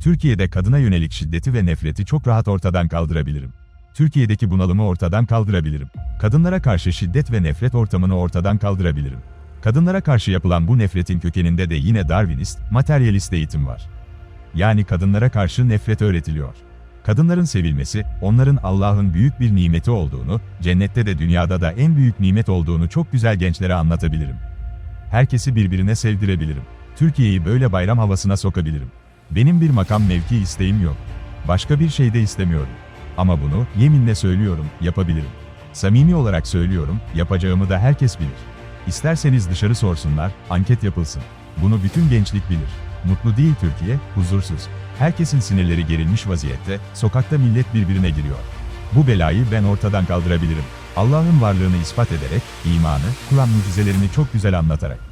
Türkiye'de kadına yönelik şiddeti ve nefreti çok rahat ortadan kaldırabilirim. Türkiye'deki bunalımı ortadan kaldırabilirim. Kadınlara karşı şiddet ve nefret ortamını ortadan kaldırabilirim. Kadınlara karşı yapılan bu nefretin kökeninde de yine Darwinist, materyalist eğitim var. Yani kadınlara karşı nefret öğretiliyor. Kadınların sevilmesi, onların Allah'ın büyük bir nimeti olduğunu, cennette de dünyada da en büyük nimet olduğunu çok güzel gençlere anlatabilirim. Herkesi birbirine sevdirebilirim. Türkiye'yi böyle bayram havasına sokabilirim. Benim bir makam mevki isteğim yok. Başka bir şey de istemiyorum. Ama bunu, yeminle söylüyorum, yapabilirim. Samimi olarak söylüyorum, yapacağımı da herkes bilir. İsterseniz dışarı sorsunlar, anket yapılsın. Bunu bütün gençlik bilir. Mutlu değil Türkiye, huzursuz. Herkesin sinirleri gerilmiş vaziyette, sokakta millet birbirine giriyor. Bu belayı ben ortadan kaldırabilirim. Allah'ın varlığını ispat ederek, imanı, Kur'an mucizelerini çok güzel anlatarak.